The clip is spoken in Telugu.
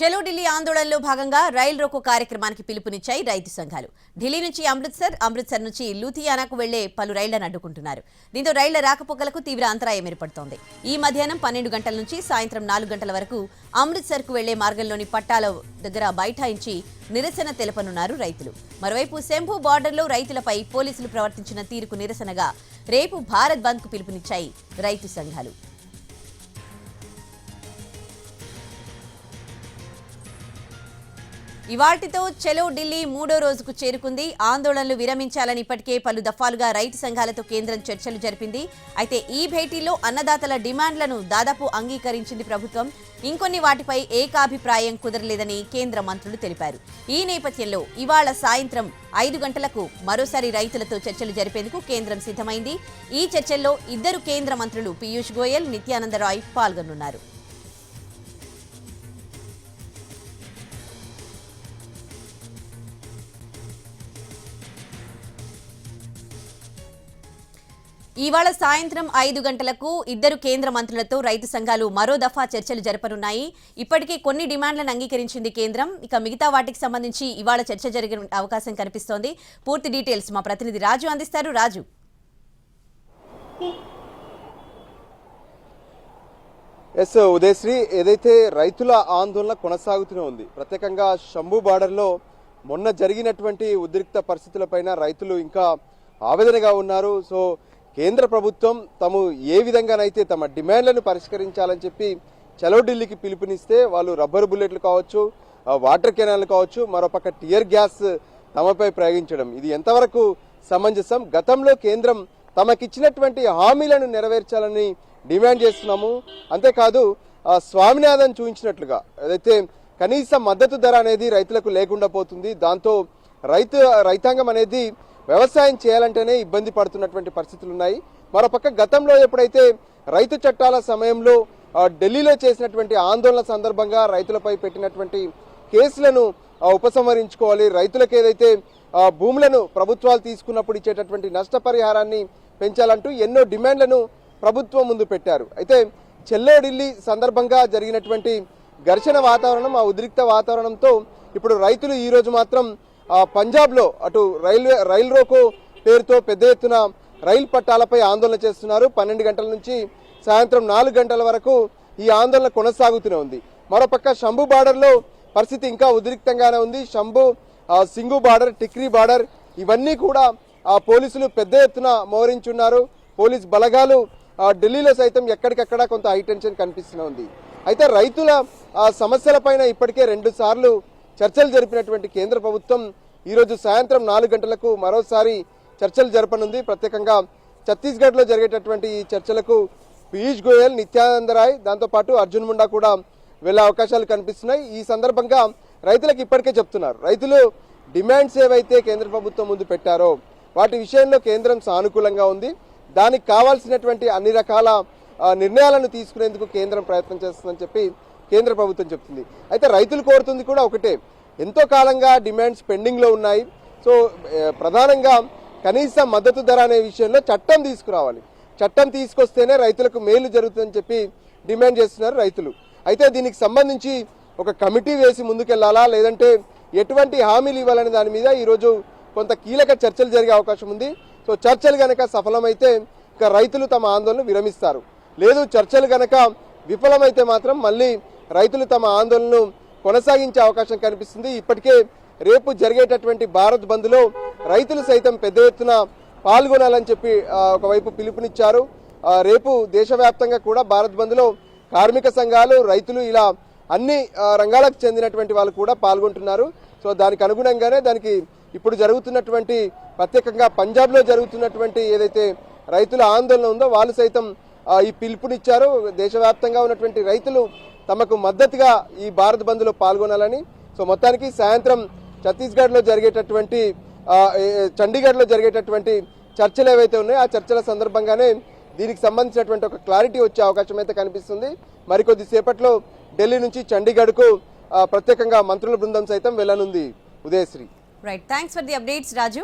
చలో ఢిల్లీ ఆందోళనలో భాగంగా రైల్ రోకో కార్యక్రమానికి పిలుపునిచ్చాయి రైతు సంఘాలు. ఢిల్లీ నుంచి అమృత్సర్ అమృత్సర్ నుంచి లూథియానాకు వెళ్ళే పలు రైళ్ళను అడ్డుకుంటున్నారు. దీంతో రైళ్ళ రాకపోకలకు తీవ్ర అంతరాయం ఏర్పడుతోంది. ఈ మధ్యాహ్నం పన్నెండు గంటల నుంచి సాయంత్రం నాలుగు గంటల వరకు అమృత్సర్కు వెళ్ళే మార్గంలోని పట్టాల దగ్గర బైఠాయించి నిరసన తెలపనున్నారు రైతులు. మరోవైపు శంభు బార్డర్లో రైతులపై పోలీసులు ప్రవర్తించిన తీరుకు నిరసనగా రేపు భారత్ బంద్కు పిలుపునిచ్చాయి రైతు సంఘాలు. ఇవాటితో చెలో ఢిల్లీ మూడో రోజుకు చేరుకుంది. ఆందోళనలు విరమించాలని ఇప్పటికే పలు దఫాలుగా రైతు సంఘాలతో కేంద్రం చర్చలు జరిపింది. అయితే ఈ భేటీలో అన్నదాతల డిమాండ్లను దాదాపు అంగీకరించింది ప్రభుత్వం. ఇంకొన్ని వాటిపై ఏకాభిప్రాయం కుదరలేదని కేంద్ర మంత్రులు తెలిపారు. ఈ నేపథ్యంలో ఇవాళ సాయంత్రం ఐదు గంటలకు మరోసారి రైతులతో చర్చలు జరిపేందుకు కేంద్రం సిద్ధమైంది. ఈ చర్చల్లో ఇద్దరు కేంద్ర మంత్రులు పీయూష్ గోయల్ నిత్యానంద రాయ్ పాల్గొనున్నారు. ఇవాళ సాయంత్రం ఐదు గంటలకు ఇద్దరు కేంద్ర మంత్రులతో రైతు సంఘాలు మరో దఫా చర్చలు జరపనున్నాయి. ఇప్పటికే కొన్ని డిమాండ్లను అంగీకరించింది కేంద్రం. ఇక మిగతా వాటికి సంబంధించి ఇవాళ చర్చ జరిగే అవకాశం కనిపిస్తోంది. పూర్తి డీటెయిల్స్ మా ప్రతినిధి రాజు అందిస్తారు. రాజు. ఎస్ ఉదయశ్రీ ఏదైతే రైతుల ఆందోళన కొనసాగుతూనే ఉంది ప్రత్యేకంగా శంభు బార్డర్లో మొన్న జరిగినటువంటి ఉద్రిక్త పరిస్థితులపైన రైతులు ఇంకా ఆవేదనగా ఉన్నారు. సో కేంద్ర ప్రభుత్వం తాము ఏ విధంగానైతే తమ డిమాండ్లను పరిష్కరించాలని చెప్పి చలో ఢిల్లీకి పిలుపునిస్తే వాళ్ళు రబ్బర్ బుల్లెట్లు కావచ్చు వాటర్ కెనాల్ కావచ్చు మరోపక్క టియర్ గ్యాస్ తమపై ప్రయోగించడం. ఇది ఎంతవరకు సమంజసం? గతంలో కేంద్రం తమకిచ్చినటువంటి హామీలను నెరవేర్చాలని డిమాండ్ చేస్తున్నాము. అంతేకాదు స్వామినాథన్ చూపించినట్లుగా ఏదైతే కనీస మద్దతు ధర అనేది రైతులకు లేకుండా పోతుంది దాంతో రైతు రైతాంగం అనేది వ్యవసాయం చేయాలంటేనే ఇబ్బంది పడుతున్నటువంటి పరిస్థితులు ఉన్నాయి. మరోపక్క గతంలో ఎప్పుడైతే రైతు చట్టాల సమయంలో ఢిల్లీలో చేసినటువంటి ఆందోళన సందర్భంగా రైతులపై పెట్టినటువంటి కేసులను ఉపసంహరించుకోవాలి. రైతులకు ఏదైతే భూములను ప్రభుత్వాలు తీసుకున్నప్పుడు ఇచ్చేటటువంటి నష్టపరిహారాన్ని పెంచాలంటూ ఎన్నో డిమాండ్లను ప్రభుత్వం ముందు పెట్టారు. అయితే చెల్లో ఢిల్లీ సందర్భంగా జరిగినటువంటి ఘర్షణ వాతావరణం ఆ ఉద్రిక్త వాతావరణంతో ఇప్పుడు రైతులు ఈరోజు మాత్రం పంజాబ్లో అటు రైల్వే రైల్ రోకో పేరుతో పెద్ద ఎత్తున రైలు పట్టాలపై ఆందోళన చేస్తున్నారు. పన్నెండు గంటల నుంచి సాయంత్రం నాలుగు గంటల వరకు ఈ ఆందోళన కొనసాగుతూనే ఉంది. మరోపక్క శంభు బార్డర్లో పరిస్థితి ఇంకా ఉద్రిక్తంగానే ఉంది. శంభు సింగు బార్డర్ టిక్రీ బార్డర్ ఇవన్నీ కూడా ఆ పోలీసులు పెద్ద ఎత్తున మోహరించున్నారు. పోలీస్ బలగాలు ఢిల్లీలో సైతం ఎక్కడికక్కడ కొంత హై టెన్షన్ కనిపిస్తూనే ఉంది. అయితే రైతుల ఆ, సమస్యలపైన ఇప్పటికే రెండు సార్లు చర్చలు జరిపినటువంటి కేంద్ర ప్రభుత్వం ఈరోజు సాయంత్రం నాలుగు గంటలకు మరోసారి చర్చలు జరపనుంది. ప్రత్యేకంగా ఛత్తీస్గఢ్లో జరిగేటటువంటి ఈ చర్చలకు పీయూష్ గోయల్ నిత్యానంద రాయ్ దాంతోపాటు అర్జున్ ముండా కూడా వెళ్ళే అవకాశాలు కనిపిస్తున్నాయి. ఈ సందర్భంగా రైతులకు ఇప్పటికే చెప్తున్నారు. రైతులు డిమాండ్స్ ఏవైతే కేంద్ర ప్రభుత్వం ముందు పెట్టారో వాటి విషయంలో కేంద్రం సానుకూలంగా ఉంది. దానికి కావాల్సినటువంటి అన్ని రకాల నిర్ణయాలను తీసుకునేందుకు కేంద్రం ప్రయత్నం చేస్తుందని చెప్పి కేంద్ర ప్రభుత్వం చెప్తుంది. అయితే రైతులు కోరుతుంది కూడా ఒకటే. ఎంతో కాలంగా డిమాండ్స్ పెండింగ్లో ఉన్నాయి. సో ప్రధానంగా కనీస మద్దతు ధర అనే విషయంలో చట్టం తీసుకురావాలి. చట్టం తీసుకొస్తేనే రైతులకు మేలు జరుగుతుందని చెప్పి డిమాండ్ చేస్తున్నారు రైతులు. అయితే దీనికి సంబంధించి ఒక కమిటీ వేసి ముందుకెళ్ళాలా? లేదంటే ఎటువంటి హామీలు ఇవ్వాలనే దాని మీద ఈరోజు కొంత కీలక చర్చలు జరిగే అవకాశం ఉంది. సో చర్చలు గనక సఫలమైతే ఇక రైతులు తమ ఆందోళన విరమిస్తారు. లేదు చర్చలు గనక విఫలమైతే మాత్రం మళ్ళీ రైతులు తమ ఆందోళనను కొనసాగించే అవకాశం కనిపిస్తుంది. ఇప్పటికే రేపు జరిగేటటువంటి భారత్ బంద్లో రైతులు సైతం పెద్ద ఎత్తున పాల్గొనాలని చెప్పి ఒకవైపు పిలుపునిచ్చారు. రేపు దేశవ్యాప్తంగా కూడా భారత్ బంద్లో కార్మిక సంఘాలు రైతులు ఇలా అన్ని రంగాలకు చెందినటువంటి వాళ్ళు కూడా పాల్గొంటున్నారు. సో దానికి అనుగుణంగానే దానికి ఇప్పుడు జరుగుతున్నటువంటి ప్రత్యేకంగా పంజాబ్లో జరుగుతున్నటువంటి ఏదైతే రైతుల ఆందోళన ఉందో వాళ్ళు సైతం ఈ పిలుపునిచ్చారు. దేశవ్యాప్తంగా ఉన్నటువంటి రైతులు తమకు మద్దతుగా ఈ భారత్ బంద్లో పాల్గొనాలని. సో మొత్తానికి సాయంత్రం ఛత్తీస్గఢ్లో జరిగేటటువంటి చండీగఢ్లో జరిగేటటువంటి చర్చలు ఏవైతే ఉన్నాయో ఆ చర్చల సందర్భంగానే దీనికి సంబంధించినటువంటి ఒక క్లారిటీ వచ్చే అవకాశం అయితే కనిపిస్తుంది. మరికొద్ది సేపట్లో ఢిల్లీ నుంచి చండీగఢ్కు ప్రత్యేకంగా మంత్రుల బృందం సైతం వెళ్ళనుంది. Udayashree. Right thanks for the updates Raju